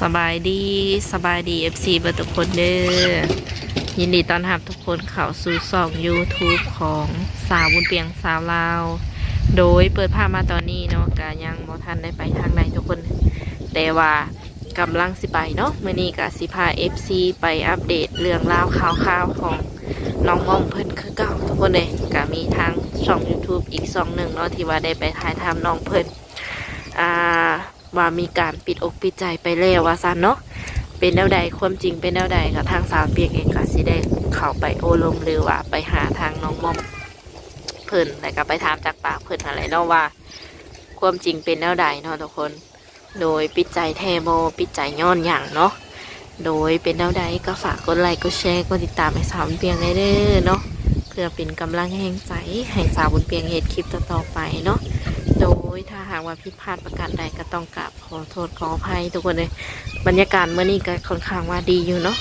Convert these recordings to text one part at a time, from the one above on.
สบายดีสบายดี FC เบอร์ทุกคนเด้อยินดีต้อนรับทุกคนเข้าสู่ช่อง YouTube ของสาวบุญเปียงสาวลาว โดยเปิดภาพมาตอนนี้เนาะก็ยังบ่ทันได้ไปทางไหนทุกคน แต่ว่ากำลังสิไปเนาะมื้อนี้ก็สิพา FC ไปอัปเดตเรื่องราวข่าวๆของน้องมอมเพิ่นคือเก่าทุกคนเลยก็มีทางช่อง YouTube อีกช่องหนึ่งเนาะที่ว่าได้ไปถ่ายทำน้องเพิ่นอ่า ว่ามีการปิดอกปิดใจไปแล้วว่าซันเนาะเป็นแนวใดความจริงเป็นแนวใดกับทางสาวเปียกเองก็สิได้เข้าไปโอลมหรือว่าไปหาทางน้องมอมเพิ่นแล้วก็ไปถามจากปากเพิ่นอะไรเนาะว่า ความจริงเป็นแนวใดเนาะทุกคน โดยปิดใจแทโมปิดใจย้อนอย่างเนาะโดยเป็นแนวใดก็ฝากกดไลค์กดแชร์กดติดตามให้สาวบุญเปียงได้เด้อเนาะเพื่อเป็นกำลังแห่งใจให้สาวบุญเปียงเฮ็ดคลิปต่อๆไปเนาะ ยถ้าหากว่าผิดพลาดประการใดก็ต้องกราบขอโทษขออภัยทุกคนเลยบรรยากาศเมื่อนี้ก็ค่อนข้างว่าดีอยู่เนาะ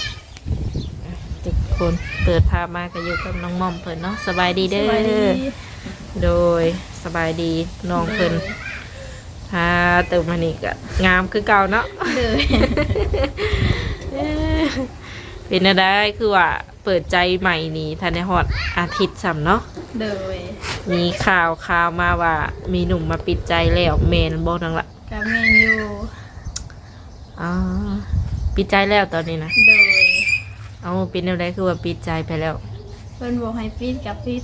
อะทุกคนเปิดภาพมาก็อยู่กับน้องมอมเพิ่นเนาะสบายดีเด้สวัสดีอโดยสบายดีน้องเพิ่นพาเติมมานี่ก็งามคือเก่าเนาะเลยเอ้อเป็นอะไรคือว่า เปิดใจใหม่นี่ทันในฮอดอาทิตย์ซ้ำเนาะเลยมีข่าวข่าวมาว่า มีหนุ่มมาปิดใจแล้วเมนบอกนังละกับเมนอยู่อ๋อปิดใจแล้วตอนนี้นะเลยเอาปิดแนวใดคือว่าปิดใจไปแล้วเพิ่นบอกให้ปิดกับปิด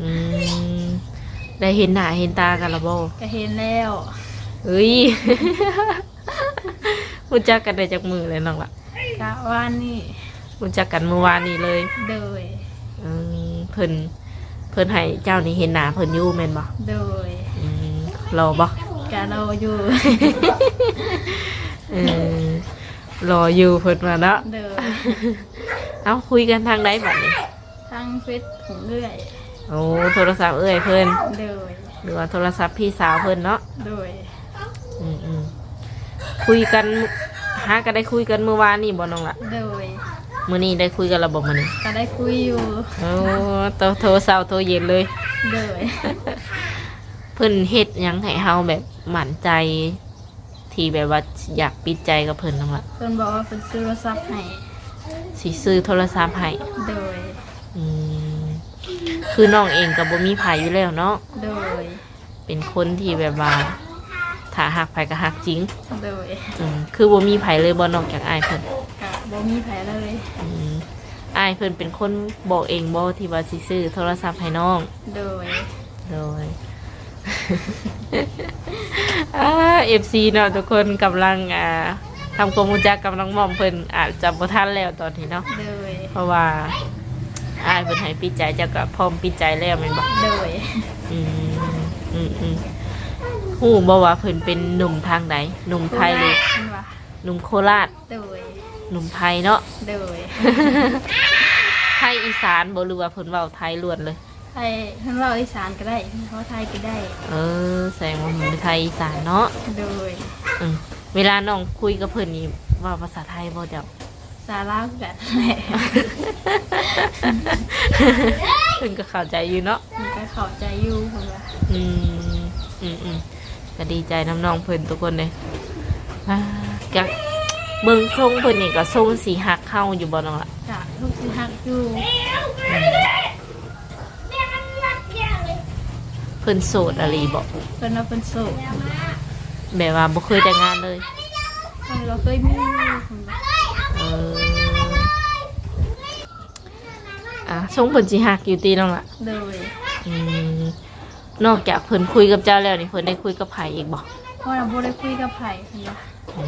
อืมได้เห็นหน้าเห็นตากันและบ่ก็เห็นแล้วเฮ้ยรู้จักกันได้จากมือเลยน้องละกะว่านี่ รู้จักกันเมื่อวานนี้เลยเลยอืมเพิ่นเพิ่นให้เจ้านี่เห็นหน้าเพิ่นอยู่แม่นบ่เลยอืมรอบ่กะเราอยู่ เออรออยู่เพิ่นมาเนาะเลยเอาคุยกันทางใดบัดนี้ทั้งเฟซถึงเรื่อยโอ้โทรศัพท์เอ้ยเพิ่นเลยหรือว่าโทรศัพท์พี่สาวเพิ่นเนาะเลยอืมอืมคุยกันหาก็ได้คุยกันเมื่อวานนี่บ่น้องละเลย มื้อนี้ได้คุยกันระบบมื้อนี้ก็ได้คุยอยู่โอ้โตโทรเช้าโทรเย็นเลยเลยเพิ่นเฮ็ดหยังให้เฮาแบบหมั่นใจ ที่แบบว่าอยากปิดใจกับเพิ่นน้องละเพิ่นบอกว่าเพิ่นซื้อโทรศัพท์ให้สิซื้อโทรศัพท์ให้เลยอืมคือน้องเองก็บ่มีไผอยู่แล้วเนาะเลยเป็นคนที่แบบว่าถ้าหักไผก็หักจริงเลยอืมคือบ่มีไผเลยบ่นอกจากอ้ายเพิ่นกะ บ่มีแผลเลยอืมอ้ายเพิ่นเป็นคนบอกเองบ่ที่ว่าสิซื้อโทรศัพท์ให้น้องเลยโดยอ่า FC เนาะทุกคนกำลังอ่าทำความรู้จักกับน้องหม่อมเพิ่นอาจจะบ่ทันแล้วตอนนี้เนาะเลยเพราะว่าอ้ายเพิ่นให้ปิดใจเจ้าก็พร้อมปิดใจแล้วแม่นบ่เลยอืมอืมอืมฮู้บ่ว่าเพิ่นเป็นหนุ่มทางใดหนุ่มไทยหรือเพิ่นว่าหนุ่มโคราชเลย หนุ่มไทยเนาะเลยไทยอีสานบ่หรือว่าเพิ่นเว้าไทยล้วนเลย ไทยเพิ่นว่าอีสานก็ได้เพราะไทยก็ได้ เออแสดงว่ามันเป็นไทยอีสานเนาะโดยอืมเวลาน้องคุยกับเพิ่นนี่เว่าภาษาไทยบ่เจ้า สาระกันแหละเพิ่นก็เข้าใจอยู่เนาะ มันก็เข้าใจอยู่เพิ่นว่าอืมอืมอืมก็ดีใจน้ำน้องเพิ่นทุกคนเลยอ่าก็ เบิ่งทรงเพิ่นนี่ก็ทรงสีหักเข้าอยู่บ่น้องล่ะจ้ะลูกสิฮักอยู่เพิ่นโสดอะไรบ่เพิ่นว่าเพิ่นโสดแบบว่าบ่เคยแต่งงานเลยเพิ่นว่าเคยมีเพิ่นว่าเอออะทรงเพิ่นสิหักอยู่ตีน้องล่ะโดยอืมนอกจากเพิ่นคุยกับเจ้าแล้วนี่เพิ่นได้คุยกับไผอีกบ่เพราะเราบ่ได้คุยกับไผเพิ่นว่าอื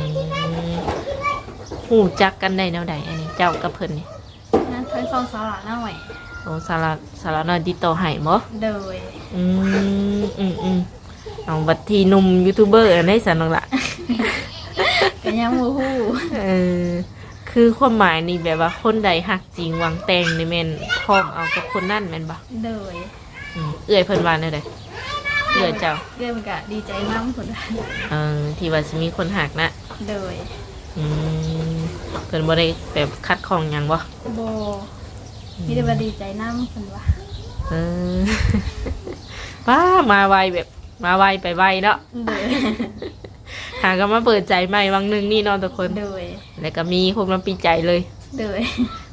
ม หูจักกันได้แนวใดอันนี้เจ้ากับเพิ่นนี่นั้นเพิ่นส่งสาระหน้าไว้โอ้สาระสาระน้อยติดต่อให้บ่โดยอืมอืมอืมเอาบัดทีหนุ่มยูทูบเบอร์อันนี้สันนังละก็ยังบ่ฮู้เออคือความหมายนี่แบบว่าคนใดหักจริงหวังแต่งนี่แม่นพร้อมเอากับคนนั่นแม่นบ่โดยอืมเอื้อยเพิ่นว่าแนวใดเอื้อยเจ้าเรื่องมันก็ดีใจนำเพิ่นว่าเออที่ว่าสิมีคนหักนะโดยอืม เพิ่นบ่ได้แบบคัดของหยังบ่บ่มีแต่ว่าดีใจนำเพิ่นว่าเออป้ามาไวแบบ มาไวไปไวเนาะโดยหาก็มาเปิดใจใหม่วังหนึงนี่เนาะทุกคนโดยแล้วก็มีคนมาปีใจเลยโดย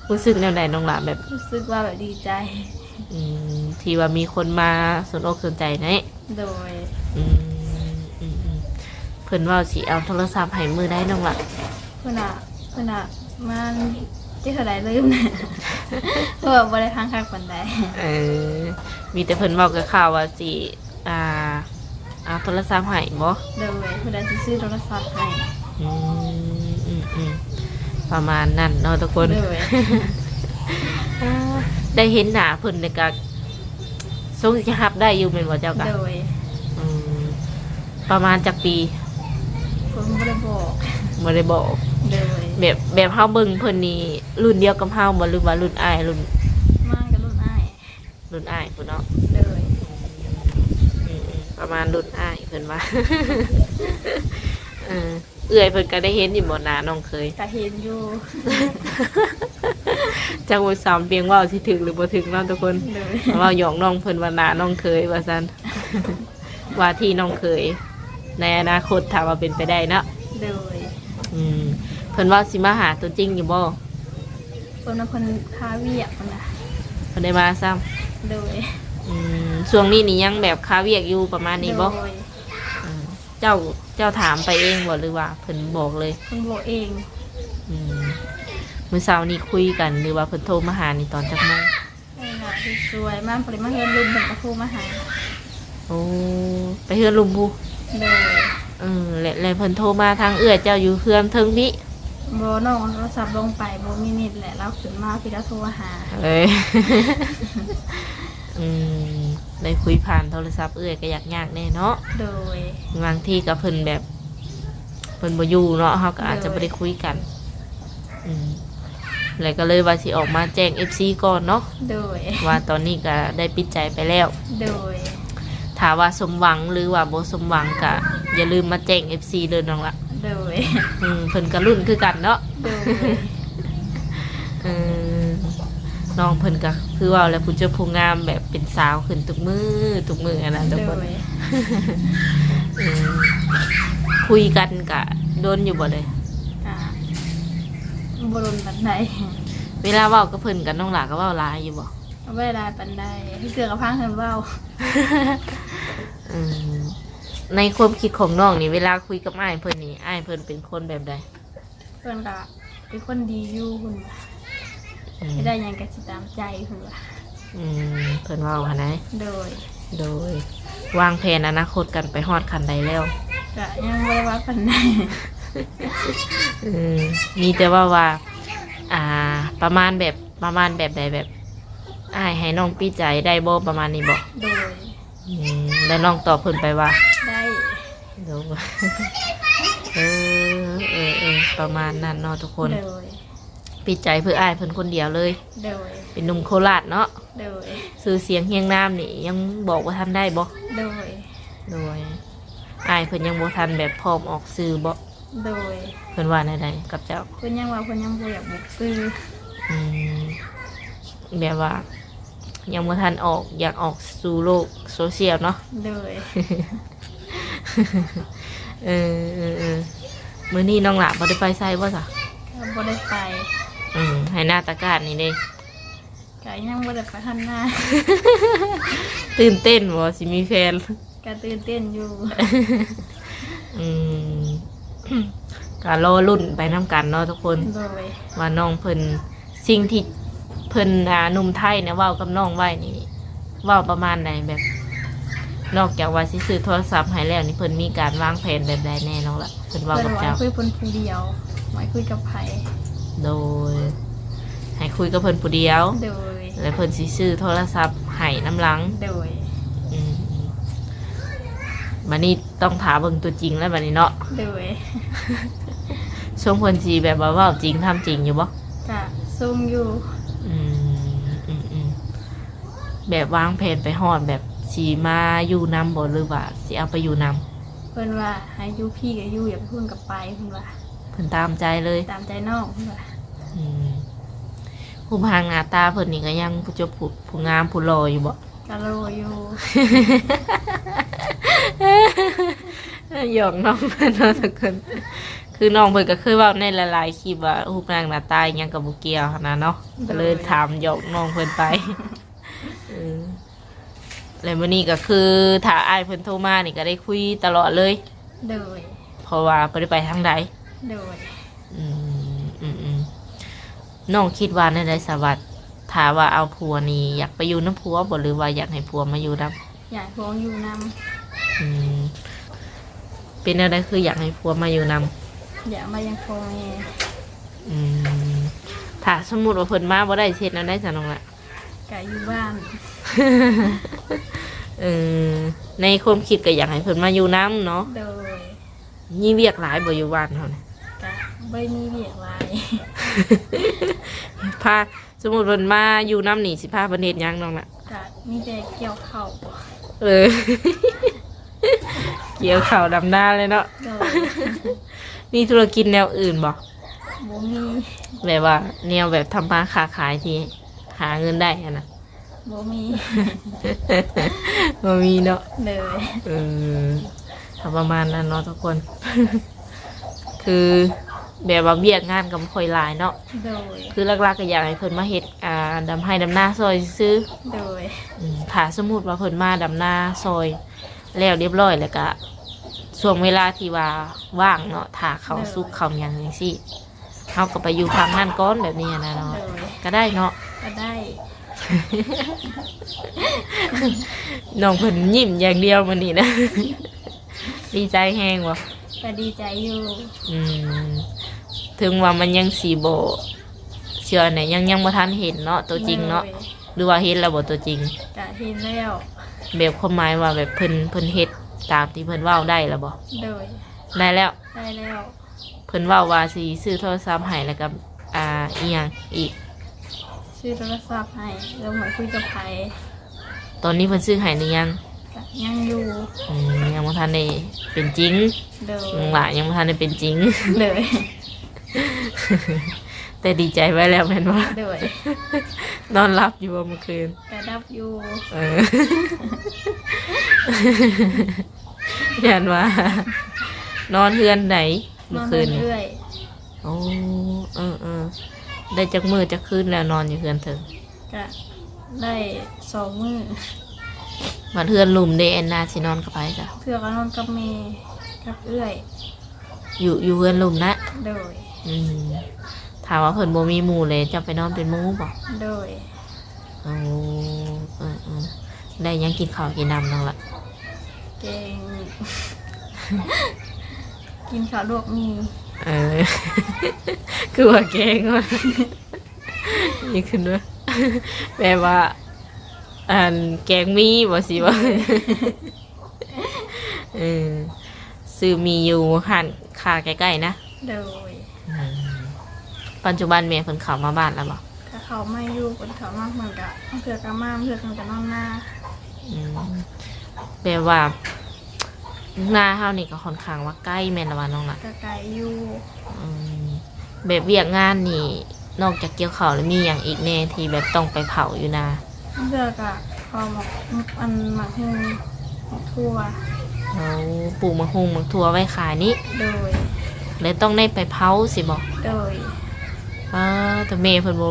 รู้สึกแนวไหนน้องหลาแบบ รู้สึกว่าแบบดีใจอืมที่ว่ามีคนมาสนอกสนใจนะโดยอืมอืมอืมเพิ่นว่าสิเอาโทรศัพท์ให้มือได้น้องหละเพื่อนอะ เพื่อนอะมันที่เท่าไหรลืมนะเพราะว่าบริพังคักปันใดเออ มีแต่เพิ่นบอกกับข่าวว่าสิอ่าเอาโทรศัพท์ให้บ่โดยเพื่อนจะซื้อโทรศัพท์ให้อืมอืมอืมประมาณนั้นเนาะทุกคนโดยอ่าได้เห็นหน้าเพิ่นแล้วก็ทรงจะรับได้อยู่แม่นบ่เจ้าก็โดยอืมประมาณจักปี ผมไม่ได้บอกบ่ได้บอกโดย แบบแบบเฮาเบิ่งเพิ่นนี่รุ่นเดียวกับเฮาบ่หรือว่ารุ่นอ้ายรุ่นมากกับรุ่นอ้ายรุ่นอ้ายพุ่นเนาะโดยอืมๆประมาณรุ่นอ้ายเพิ่นว่า เออเอื้อยเพิ่นก็ได้เห็นอยู่บ่หน้าน้องเคย ก็เห็นอยู่จักว่าสามเปียงเว้าสิถึกหรือบ่ถึกเนาะทุกคนโดยเว้าหยอกน้องเพิ่นว่าหน้าน้องเคยว่าซั่น ว่าที่น้องเคย ในอนาคตถ้าว่าเป็นไปได้เนาะโดยอืมเพิ่นว่าสิมาหาตัวจริงอยู่บ่คนละคนพาเวียกคนละเพิ่นได้มาซ้ำโดยอืมช่วงนี้นี่ยังแบบค้าเวียกอยู่ประมาณนี้บ่โดยอืมเจ้าเจ้าถามไปเองบ่หรือว่าเพิ่นบอกเลยคนบอกเองอืมมื้อเช้านี้คุยกันหรือว่าเพิ่นโทรมาหานี่ตอนจักโมงไอ้น่ะสวยมากปริมาเฮือนลุมเป็นกระทูมาหาโอ้ไปเฮือนลุมพู โดยเออและและเพิ่นโทรมาทางเอื้อเจ้าอยู่เฮือนเทิงพี่ โบน้องโทรศัพท์ลงไปโบมีนิดแหละเราขึ้นมาพี่แล้วโทรหาเอ้ยอืมได้คุยผ่านโทรศัพท์เอื้อยก็อยากยากแน่เนาะโดยบางทีก็เพิ่นแบบเพิ่นบ่อยู่เนาะเฮาก็อาจจะบ่ได้คุยกัน อืมแล้วก็เลยว่าสิออกมาแจ้ง FC ก่อนเนาะโดยว่าตอนนี้ก็ได้ปิดใจไปแล้ว โดยถ้าว่าสมหวังหรือว่าบ่สมหวังก็อย่าลืมมาแจ้ง FC เด้อน้องละ โดยอืมเพิ่นก็รุ่นคือกันเนาะโดยเออน้องเพิ่นก็คือว่าแล้วผู้เจ้าผู้งามแบบเป็นสาวขึ้นทุกมือทุกมืออะนะโดทุกคนยเออคุยกันกะโดนอยู่บ่เลย อ่าบรุนปันใดเวลาเว้ากับเพิ่นกับน้องหลาก็เว้าหลายอยู่บ่ เวลาปันใดที่เสือกับพังเฮินเว้าเออ ในความคิดของน้องนี่เวลาคุยกับอ้ายเพิ่นนี่อ้ายเพิ่นเป็นคนแบบใดเพื่อนก็เป็นคนดีอยู่คุณว่าอืมไม่ได้หยังกะสิตามใจคุณว่าอืมเพิ่นเว้าหันไหนโดยโดย วางแผนอนาคตกันไปฮอดคันใดแล้วก็ยังไม่ได้ว่าปันใดเออมีแต่ว่าว่า อ่า ประมาณแบบประมาณแบบใดแบบอ้ายให้น้องปีใจได้บ่ประมาณนี้บ่โดยอืมแล้ว น้องตอบเพิ่นไปว่า ได้เดี๋ยวเออเออเออประมาณนั้นเนาะทุกคนโดยปิดใจเพื่ออ้ายเพิ่นคนเดียวเลย โดยเป็นหนุ่มโคราชเนาะโดยซื้อเสียงเฮียงน้ำนี่ยังบอกว่าทันได้บ่โดยโดยอ้ายเพิ่นยังบ่ทันแบบพร้อมออกสื่อบ่โดยเพิ่นว่าใดๆกับเจ้า เพื่อนยังว่าเพื่อนยังบ่อยากบุกซื้ออืมแบบว่า ยังบ่ทันออกอยากออกสู่โลกโซเชียลเนาะ โดยเออเออเออมื้อนี้น้องหลาบ่ได้ไปไสบ่ซะก็บ่ได้ไปอืมให้หน้าตะกร้ารนี่เด้ก็ยังบ่ได้ไปทันหน้าตื่นเต้นบ่สิมีแฟน ก็ตื่นเต้นอยู่ อืม ก็รอรุ่นไปน้ำกันเนาะทุกคน โดยว่าน้องเพิ่นสิ่งที่ เพิ่นอ่าหนุ่มไทยเนี่ยเว้ากับน้องไว้นี่เว้าประมาณไหนแบบ นอกจากว่าสิซื้อโทรศัพท์ให้แล้วนี่เพิ่นมีการวางแผนแบบใดแน่น้องละเพิ่นเว้าเพื่อนกับว่าเจ้า คุยคนผู้เดียวไว้คุยกับไผโดย ให้คุยกับเพิ่นผู้เดียว โดย แล้วเพิ่นสิซื้อโทรศัพท์ให้น้ำหลัง โดย อืมบัดนี้ต้องถามเบิ่งตัวจริงแล้วบัดนี้เนาะโดยช่วงเพิ่นสิแบบว่าเว้าจริงทำจริงอยู่บ่ก็ซุ่มอยู่อืมอืมอืม แบบวางแผนไปฮอดแบบสีมาอยู่นำบ่หรือว่าสิเอาไปอยู่นเพื่อนว่าให้อยู่พี่กับอยู่อย่าไปพูดกับไปเพื่อนว่าำเพิ่นตามใจเลยตามใจน้องเพื่อนว่าอืมผู้พางหน้าตาเพิ่นนี่ก็ยังผู้เจบผู้ผู้งามผู้หล่ออยู่บ่ก็โรอยู่เหยอกน้องเพิ่นเนาะทุกคน คือน้องเพิ่นก็เคยเว้าในหลายๆคลิปว่ารูปร่างหน้าตาอิหยังกับบ่เกี่ยวหั้นนะเนาะก็เลยถามหยอกน้องเพิ่นไปเออแล้วมื้อนี้ก็คือถ้าอ้ายเพิ่นโทรมานี่ก็ได้คุยตลอดเลย โดย เพราะว่าบ่ได้ไปทางใดโดย อืมอืมอืมน้องคิดว่าในใดสวัสดิ์ถ้าว่าเอาผัวนี่อยากไปอยู่น้ำผัวบ่หรือว่าอยากให้ผัวมาอยู่นํอยากพวงอยู่นอืมเป็นอะไรคืออยากให้ผัวมาอยู่นำำ อยากมายังพวงแม่อืมถ้าสมมุติว่าเพิ่นมาบ่ได้เช็ดแล้วได้จังน้องละกะอยู่บ้านเออในความคิดก็อยากให้เพิ่นมาอยู่น้ำเนาะโดยยี่เวียกหลายบ่อยู่บ้านเฮานี่กะไม่มีเบียกหลายพาสมมุติเพิ่นมาอยู่น้ำนี่สิพาเพิ่นเฮ็ดหยังน้องละกะมีแต่เกี่ยวเข่าวเออ เกี่ยวข้าวดำหน้าเลยเนาะโดย มีธุรกิจแนวอื่นบ่บ่มีแบบว่า แนวแบบทำมาค้าขายที่หาเงินได้อะนะบ่มีบ่มีเนาะเลยเออเอาประมาณนั้นเนาะทุกคน คือแบบว่าเบียกงานกับค่อยหลายเนาะ โดย คือหลักๆก็อยากให้เพิ่นมาเฮ็ดอ่าดำให้ดำหน้าซอยซื้อ โดยอืมถ้าสมมุติว่าเพิ่นมาดำหน้าซอย แล้วเรียบร้อยแล้วก็ ช่วงเวลาที่ว่าว่างเนาะถ้าเขาสุกเขาหยังจังซี่เฮาก็ไปอยู่พังนั่นก้อนแบบนี้นะเนาะโดยก็ได้เนาะก็ได้น้องเพิ่นยิ้มอย่างเดียวมื้อนี้นะ ดีใจแฮงบ่ก็ดีใจอยู่อืมถึงว่ามันยังสีโบเชื่อเนี่ยยังยังบ่ทันเห็นเนาะตัวจริงเนาะโดยหรือว่าเห็นแล้วบ่ตัวจริงกะเห็นแล้วแบบความหมายว่าแบบเพิ่นเพิ่นเฮ็ด ตามที่เพิ่นเว้าได้แล้วบ่โดยได้แล้ว ได้แล้วเพิ่นเว้าว่าสิซื้อโทรศัพท์ให้แล้วก็อ่าอีหยังอีก ชื่อโทรศัพท์ให้แล้วเหมือนคุยกับไผตอนนี้เพิ่นซื้อให้หรือยังกะยังอยู่อืมยังบ่ทันได้เป็นจริงโดยยังหล่ะยังบ่ทันได้เป็นจริงเลย แต่ดีใจไว้แล้วแม่นว่าโดยนอนรับอยู่บ่เมื่อคืนกะดับอยู่เออ ยันว่า นอนเฮือนไหนนเมื่ออนคืนนี้เรื่อยโอ้เออเออได้จักมือจักคืนแล้วนอนอยู่เฮือนเถอะกะได้สองมือมันเฮือนหลุมเดแอนนาสินอนกับไปจ้ะเพื่อก็นอนกับเมกับเอื้อย อยู่อยู่เฮือนหลุมนะ โดยอืม ถามว่าเพิ่นบ่มีหมู่เลยจะไปนอนเป็นหมู่บ่โดยโอ้เออเออได้หยังกินข้าวกินน้ำนั่งละเก่ง กินข้าวลวกมีเออ คือว่าแกงว่านี่คือว่าแปลว่าอันแกงมีบ่สิว่าเออซื้อมีอยู่หันค่าใกล้ๆนะโดย ปัจจุบันแม่เพิ่นเข้ามาบ้านแล้วบ่ถ้าเขาไม่อยู่คนเขามากเหมือนกะเพื่อกะมาเพื่อกันกะนอนหน้าอืมแปลว่าหน้าเฮานี่ก็ค่อนข้างว่าใกล้แม่นละว่าน้องละกะไก่อยู่อืมแบบเวียกงานนี่ นอกจากเกี่ยวข้าวแล้วมีอย่างอีกแน่ที่แบบต้องไปเผาอยู่นาเพื่อกะพอหมกอันหมักหุงหมักทั่วเราปลูกมะฮุงมะทั่วไว้ขายนี่โดยเลยต้องได้ไปเผาสิบอกโดย ว่าแต่เมย์เพิ่นบ่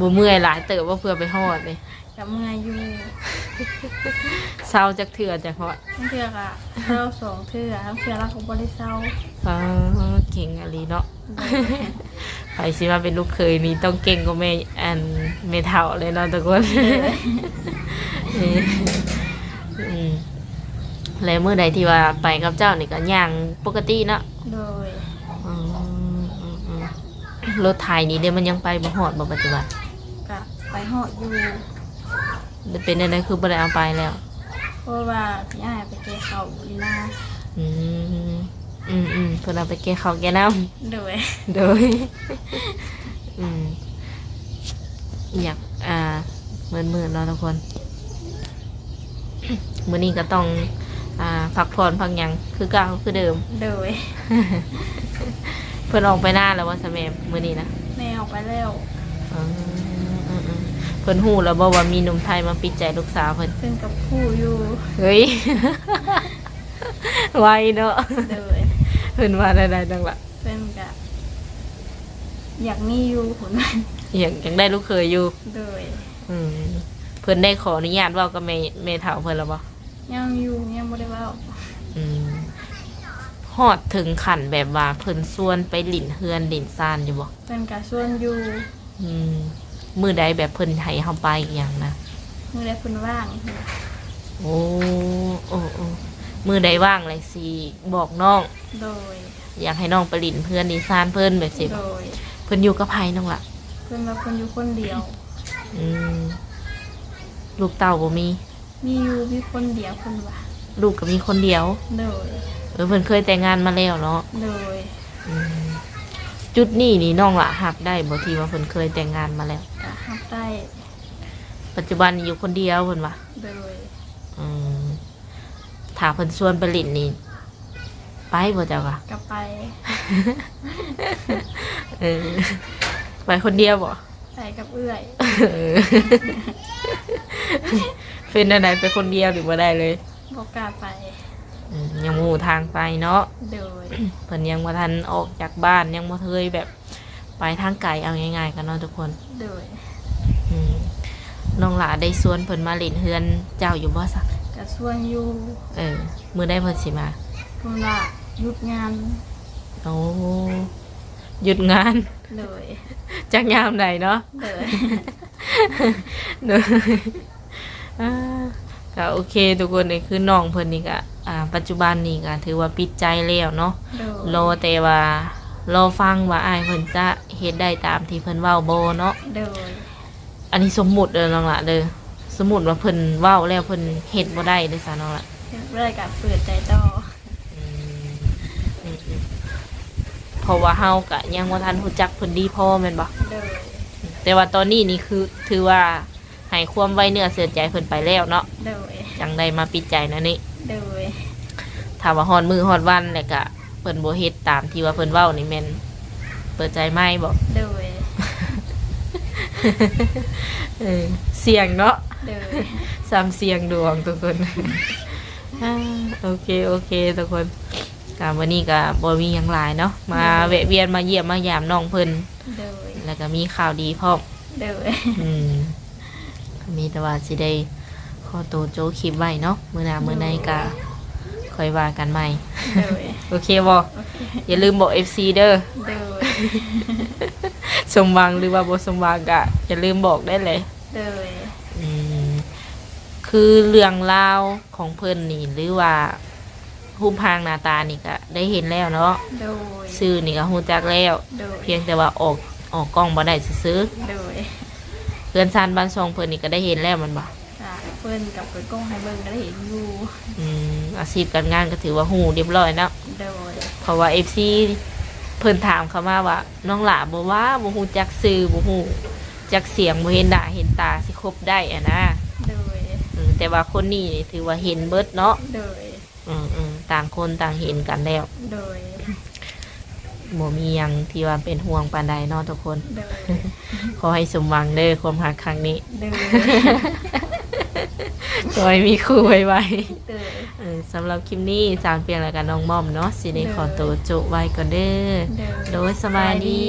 บ่เมื่อยหลายเติบว่าเพื่อไปฮอดเลยกับเมื่อยอยู่เศร้าจักเถื่อจักฮอดเพื่อกะเท่าสองเทื่อเพื่อเราก็บริเศร้าฟ้าเก่งอะลีเนาะโดยไปสิมาเป็นลูกเคยนี่ต้องเก่งกว่าแม่อันแม่เฒ่าเลยเนาะทุกคนเอออืมแล้วมื้อใดที่ว่าไปกับเจ้านี่ก็ย่างปกติเนาะโดยอืมอืมอืม รถไถนี่เดี๋ยวมันยังไปบ่ฮอดบ่ปัจจุบันกะไปหอดอยู่เป็นอะไรคือบ่ได้เอาไปแล้ว เพราะว่าพี่อ้ายไปเกะเขาอีนาอืมอืมอืมเพื่อนเอาไปแก้ข้าวแก้น้โดยำโดย อืม อยาก อ่าเมื่อนมื่นเนาะทุกคน มื้อนี้ก็ต้อง อ่า พักผ่อนพักหยังคือเก่าคือเดิม โดย เพื่อนออกไปหน้าแล้วว่าสแมมมื้อนี้นะแม่ออกไปแล้วอืมอืมอืมเพิ่นฮู้แล้วบ่ว่ามีหนุ่มไทยมาปิดใจลูกสาวเพิ่นซึ่งกับผู้อยู่เฮ้ย ไวเนาะโดยเพิ่นว่าได้ๆจังละเพิ่นก็อยากมีอยู่ผลว่ายังยังได้ลูกเคยอยู่โดยอืมเพิ่นได้ขออนุญาตเว้ากับแม่แม่เฒ่าเพิ่นแล้วบ่ยังอยู่ยังบ่ได้เว้าอืม ฮอดถึงขั้นแบบว่าเพิ่นส่วนไปหลินเฮือนหลินซานอยู่บ่เพิ่นก็ชวนอยู่อืมมื้อใดแบบเพิ่นให้เฮาไปอหย่างนะมื้อใดเพิ่นว่างโอ้โอ้โอ้มื้อใดว่างเลยสิบอกน้อง โดย อยากให้น้องไปหลินเพื่อนหลินซานเพิ่นแบบสิโดย เพิ่นอยู่กับไผน้องล่ะ เพิ่นว่าเพิ่นอยู่คนเดียว อืมลูกเต้าบ่มี มีอยู่มีคนเดียวเพิ่นว่าลูกก็มีคนเดียว โดย เออเพิ่นเคยแต่งงานมาแล้วเนาะโดยอืมจุดนี้นี่น้องละหับได้บ่ที่ว่าเพิ่นเคยแต่งงานมาแล้ว ก็รับได้ปัจจุบันนี่อยู่คนเดียวเพิ่นว่าโดยอืมถ้าเพิ่นชวนไปเลินนี่ไปบ่เจ้าค่ะก็ไปเออไปคนเดียวบ่ไปกับเอื้อยเออเป็นอะไรไปคนเดียวหรือบ่ได้เลยบ่กล้าไปอืม ยังบ่รู้ทางไปเนาะโดย เพิ่นยังบ่ทันออกจากบ้านยังบ่เคยแบบไปทางไกลเอาง่ายๆกันเนาะทุกคนโดยอืมน้องหลาได้สวนเพิ่นมาเล่นเฮือนเจ้าอยู่บ่สักก็ชวนอยู่เออมื้อได้เพิ่นสิมาเพิ่นว่าหยุดงานโอ้หยุดงาน โดยจักยามใดเนาะ โดย เนอะอ่าก็โอเคทุกคนนี่คือน้องเพิ่นนี่ก็ อ่าปัจจุบันนี่ก็ถือว่าปิดใจแล้วเนาะโดยรอแต่ว่ารอฟังว่าอ้ายเพิ่นจะเฮ็ดได้ตามที่เพิ่นเว้าบ่เนาะโดยอันนี้สมมุติเด้อน้องละเด้อสมมุติว่าเพิ่นเว้าแล้วเพิ่นเฮ็ดบ่ได้เด้อซะน้องละเฮ็ดบ่ได้ก็เปิดใจต่ออืมอืมอืมเพราะว่าเฮาก็ยังบ่ทันรู้จักเพิ่นดีพอแม่นบ่โดยแต่ว่าตอนนี้นี่คือถือว่าให้ความไว้เนื้อเสือใจเพิ่นไปแล้วเนาะโดยจังได้มาปิดใจนะนี่ โดยถ้าว่าฮอดมือฮอดวันแล้วก็เพิ่นบ่เฮ็ดตามที่ว่าเพิ่นเว้านี่แม่นเปิดใจไหมบ่โดยเออเสียงเนาะโดยซ้ำเสียงดวงทุกคนอ่าโอเคโอเคทุกคนกาวันนี้ก็บ่มีหยังหลายเนาะมาแวะเวียนมาเยี่ยมมายามน้องเพิ่นโดยแล้วก็มีข่าวดีพร้อมโดยอืมมีแต่ว่าสิได้ข อตัวโจคลิปไว้เนาะมื้อหน้ามื้อในก็ค่อยว่ากันใหม่ โดยโอเคบ่โอเคอย่าลืมบอก FC เด้อโดยสมหวังหรือว่าบ่สมหวังก็อย่าลืมบอกได้เลยโดยอืมคือเรื่องราวของเพิ่นนี่หรือว่ารูปพางหน้าตานี่ก็ได้เห็นแล้วเนาะโดยชื่อนี่ก็ฮู้จักแล้ว โดยเพียงแต่ว่าออกออกกล้องบ่ได้ซื้อโดยๆเพื่อนซานบ้านซองเพิ่นนี่ก็ได้เห็นแล้วแมันบ่จ้ะ เพิ่นกับเปิดกล้องให้เบิ่งก็ได้เห็นอยู่อืมอาชีพการงานก็ถือว่าฮู้เรียบร้อยเนาะโดยเพราะว่า FC เพิ่นถามเขามาว่า น้องหลาบ่ว่าบ่ฮู้จักชื่อบ่ฮู้จักเสียงบ่เห็นหน้าเห็นตาสิคบได้อะนะโดยอืมแต่ว่าคนนี้นี่ถือว่าเห็นเบิดเนาะโดยอืมอืมต่างคนต่างเห็นกันแล้วโดยบ่มีหยังที่ว่าเป็นห่วงปานใดเนาะทุกคน โดยขอให้สมหวังเด้อความรักครั้งนี้ โดย ขอให้มีคู่ไวโดยๆเออสำหรับคลิปนี้สามเปียงแล้วกันน้องม่อมเนาะสิได้ขอตัวจบไว้ก่อนเด้อโดยโดยสบายดี